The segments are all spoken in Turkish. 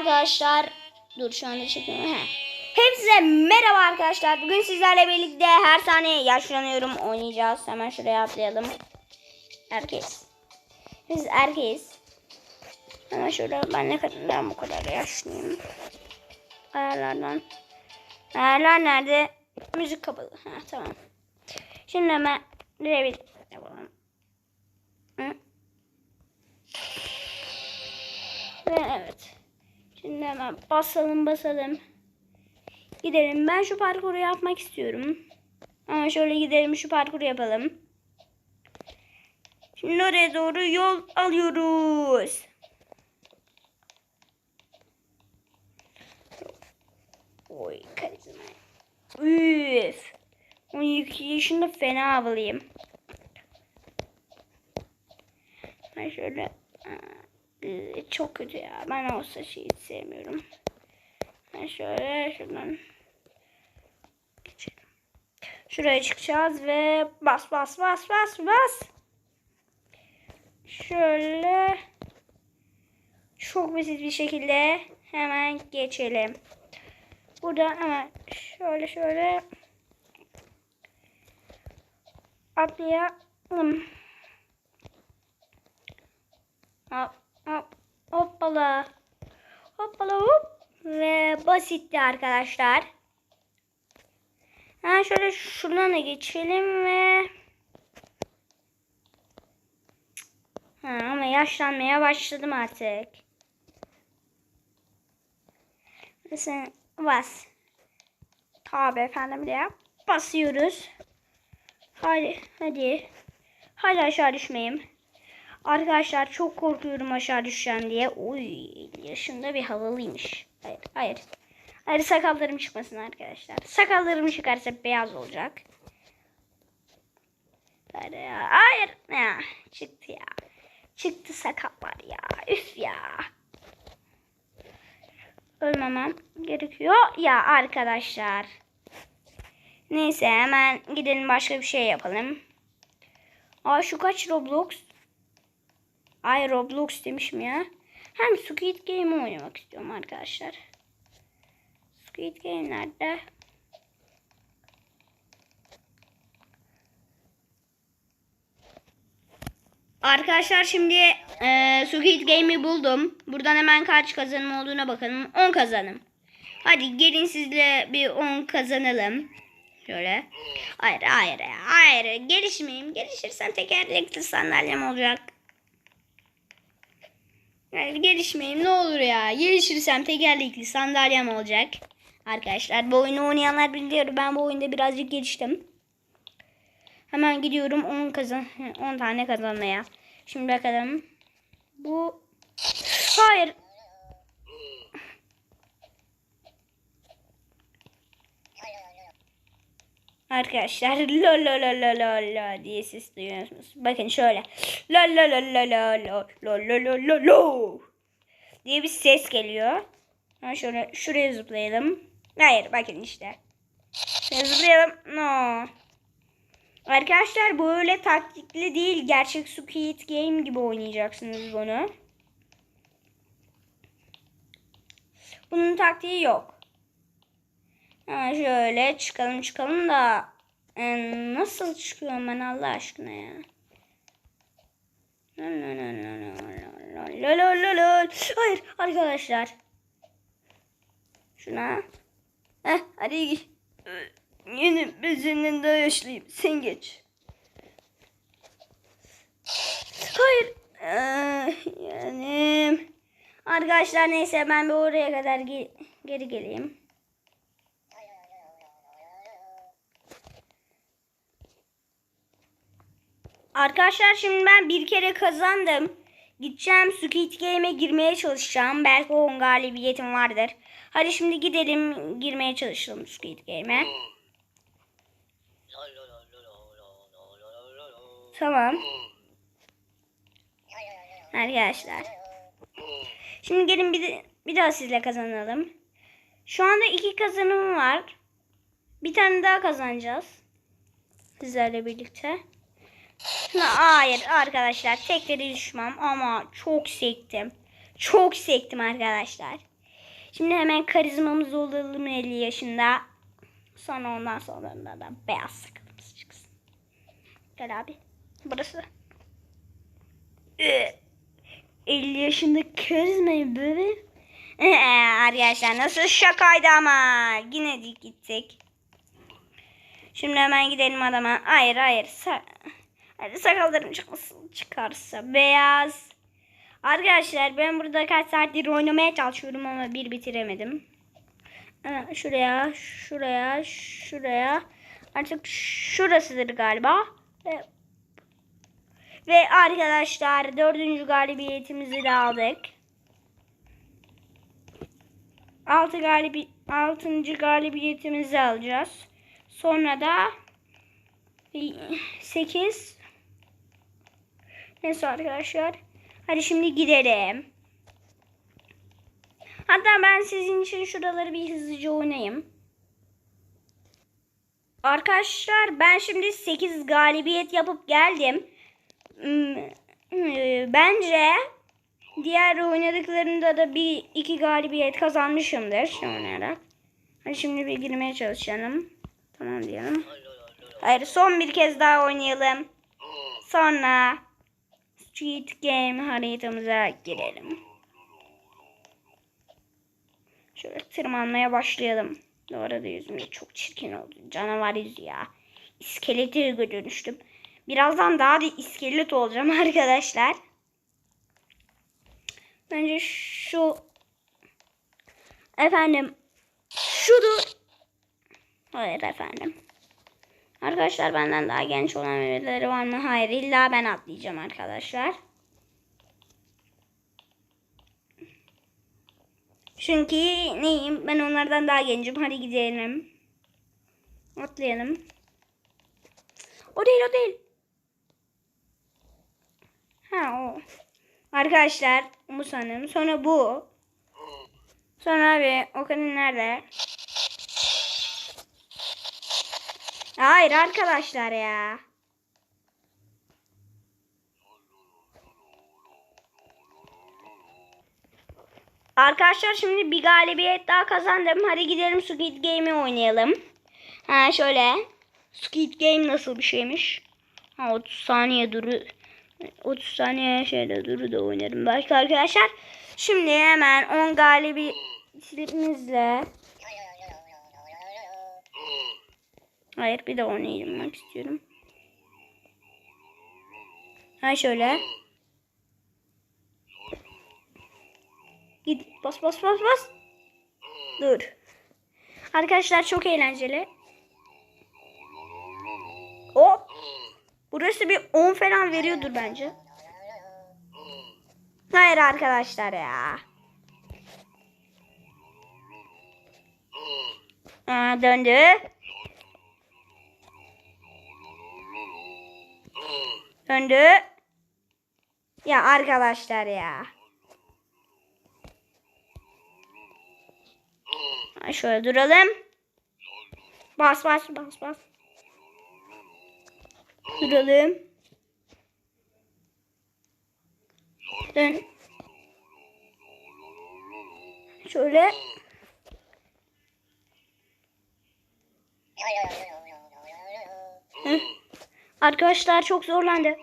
Arkadaşlar dur şu anda çekiyorum. He. Hepsize merhaba arkadaşlar. Bugün sizlerle birlikte her saniye yaşlanıyorum oynayacağız. Hemen şuraya atlayalım. Herkes. Biz erkeğiz. Hemen şurada ben ne kadar ben bu kadar yaşlıyım. Ayarlardan. Ayarlar nerede? Müzik kapalı. Ha tamam. Şimdi hemen revit yapalım. Hı. Ve evet. Şimdi hemen basalım basalım. Gidelim. Ben şu parkuru yapmak istiyorum. Ama şöyle gidelim şu parkuru yapalım. Şimdi oraya doğru yol alıyoruz. Oy karizma. Üf. 12 yaşında fena havalıyım. Ben şöyle ee, çok kötü ya. Ben o saçı hiç sevmiyorum. Ben şöyle şuradan geçelim. Şuraya çıkacağız ve bas bas bas bas bas. Şöyle çok basit bir şekilde hemen geçelim. Burada hemen şöyle şöyle atlayalım. Hop hop hoppala. Hoppala hop. Ve basitti arkadaşlar. Ha şöyle şuradan da geçelim ve Ha, ama yaşlanmaya başladım artık. Mesela bas. Tabi efendim diye basıyoruz. Hadi hadi. Hadi aşağı düşmeyeyim. Arkadaşlar çok korkuyorum aşağı düşeceğim diye. Uy yaşında bir havalıymış. Hayır hayır. Hayır sakallarım çıkmasın arkadaşlar. Sakallarım çıkarsa beyaz olacak. Hayır. Ya, çıktı ya. Çıktı sakallar ya. Üf ya. Ölmemem gerekiyor ya arkadaşlar. Neyse hemen gidelim başka bir şey yapalım. Aa şu kaç Roblox? Ay Roblox demişim ya. Hem Squid Game oynamak istiyorum arkadaşlar. Squid Game nerede? Arkadaşlar şimdi e, Squid Game'i buldum. Buradan hemen kaç kazanım olduğuna bakalım. 10 kazanım. Hadi gelin sizle bir 10 kazanalım. Şöyle. Hayır hayır hayır. Gelişmeyeyim. Gelişirsem tekerlekli sandalyem olacak. Yani gelişmeyeyim ne olur ya. Gelişirsem tekerlekli sandalyem olacak. Arkadaşlar bu oyunu oynayanlar biliyor. Ben bu oyunda birazcık geliştim. Hemen gidiyorum 10 kazan 10 tane kazanmaya. Şimdi bakalım. Bu Hayır. Arkadaşlar lo lo lo lo lo lo diye ses duyuyorsunuz. Bakın şöyle. Lo lo lo lo lo lo lo lo lo lo lo diye bir ses geliyor. Ha şöyle şuraya zıplayalım. Hayır bakın işte. Şöyle zıplayalım. No. Arkadaşlar bu öyle taktikli değil. Gerçek Squid Game gibi oynayacaksınız bunu. Bunun taktiği yok. Ha şöyle çıkalım çıkalım da e, nasıl çıkıyorum ben Allah aşkına ya. Hayır arkadaşlar. Şuna. Heh, hadi Yeni bezinin daha yaşlıyım. Sen geç. Hayır. Ee, yani arkadaşlar neyse ben bir oraya kadar ge geri geleyim. Arkadaşlar şimdi ben bir kere kazandım. Gideceğim Squid Game'e girmeye çalışacağım. Belki on galibiyetim vardır. Hadi şimdi gidelim girmeye çalışalım Squid Game'e. Tamam. Arkadaşlar. Şimdi gelin bir, bir daha sizle kazanalım. Şu anda iki kazanım var. Bir tane daha kazanacağız. Sizlerle birlikte. Hayır arkadaşlar tekleri düşmem ama çok sektim. Çok sektim arkadaşlar. Şimdi hemen karizmamız olalım 50 yaşında. Sonra ondan sonra da beyaz sakalımız çıksın. Gel abi. Burası. Ee, 50 yaşında karizmayı böyle. Ee, Arkadaşlar nasıl şakaydı ama. Yine gittik. Şimdi hemen gidelim adama. Hayır hayır. Sa Hadi sakallarım çıkmasın çıkarsa. Beyaz. Arkadaşlar ben burada kaç saattir oynamaya çalışıyorum ama bir bitiremedim. Şuraya, şuraya, şuraya. Artık şurasıdır galiba. Ve, ve arkadaşlar dördüncü galibiyetimizi de aldık. Altı galibi, altıncı galibiyetimizi alacağız. Sonra da 8 Neyse arkadaşlar. Hadi şimdi gidelim. Hatta ben sizin için şuraları bir hızlıca oynayayım. Arkadaşlar ben şimdi 8 galibiyet yapıp geldim. Hmm, e, Bence diğer oynadıklarında da bir iki galibiyet kazanmışımdır şu oynayarak. Hadi şimdi bir girmeye çalışalım. Tamam diyelim. Hayır son bir kez daha oynayalım. Sonra Street Game haritamıza girelim. Şöyle tırmanmaya başlayalım. Bu arada yüzüm çok çirkin oldu. Canavar yüzü ya. İskelete dönüştüm. Birazdan daha da iskelet olacağım arkadaşlar. Bence şu efendim şudur. Hayır efendim. Arkadaşlar benden daha genç olan birileri var mı? Hayır illa ben atlayacağım arkadaşlar. Çünkü neyim? Ben onlardan daha gencim. Hadi gidelim. Atlayalım. O değil o değil. Ha o. Arkadaşlar bu sanırım. Sonra bu. Sonra abi o kadın nerede? Hayır arkadaşlar ya. Arkadaşlar şimdi bir galibiyet daha kazandım. Hadi gidelim Squid Game'i oynayalım. Ha şöyle. Squid Game nasıl bir şeymiş? Ha 30 saniye duru 30 saniye şeyde duru da oynarım belki arkadaşlar. Şimdi hemen 10 galibiyetimizle Hayır bir de oynaymak istiyorum. Ha şöyle. Git bas bas bas bas. Dur. Arkadaşlar çok eğlenceli. Hop. Burası bir 10 falan veriyordur bence. Hayır arkadaşlar ya. Aa, döndü. Döndü. Ya arkadaşlar ya. Şöyle duralım. Bas bas bas bas. Duralım. Dön. Şöyle. Hı. Arkadaşlar çok zorlandı.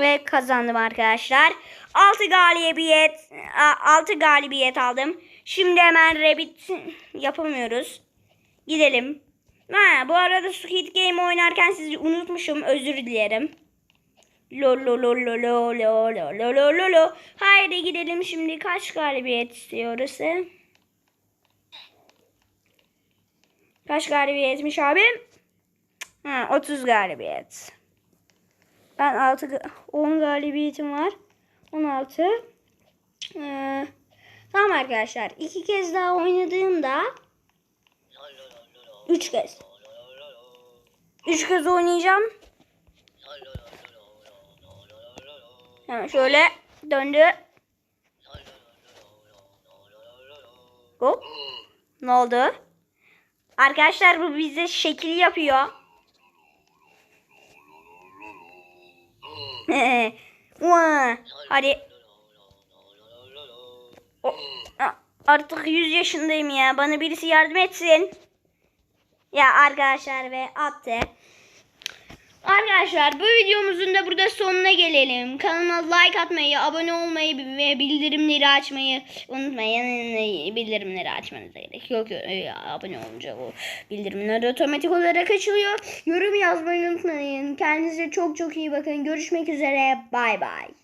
Ve kazandım arkadaşlar. 6 galibiyet 6 galibiyet aldım. Şimdi hemen Rabbit yapamıyoruz. Gidelim. Ha, bu arada Squid Game oynarken sizi unutmuşum. Özür dilerim. Lo lo lo lo lo lo lo lo lo lo lo. Haydi gidelim şimdi kaç galibiyet istiyoruz? Kaç galibiyetmiş abim? Ha, 30 galibiyet. Ben 6 10 galibiyetim var. 16. Ee, tamam arkadaşlar. iki kez daha oynadığımda 3 kez. 3 kez oynayacağım. Hemen şöyle döndü. Hop. Ne oldu? Arkadaşlar bu bize şekil yapıyor. Hadi. O- artık 100 yaşındayım ya. Bana birisi yardım etsin. Ya arkadaşlar ve attı. Arkadaşlar bu videomuzun da burada sonuna gelelim. Kanalıma like atmayı, abone olmayı ve bildirimleri açmayı unutmayın. Bildirimleri açmanıza gerek yok. Ee, Abone olunca o bildirimler otomatik olarak açılıyor. Yorum yazmayı unutmayın. Kendinize çok çok iyi bakın. Görüşmek üzere. Bay bay.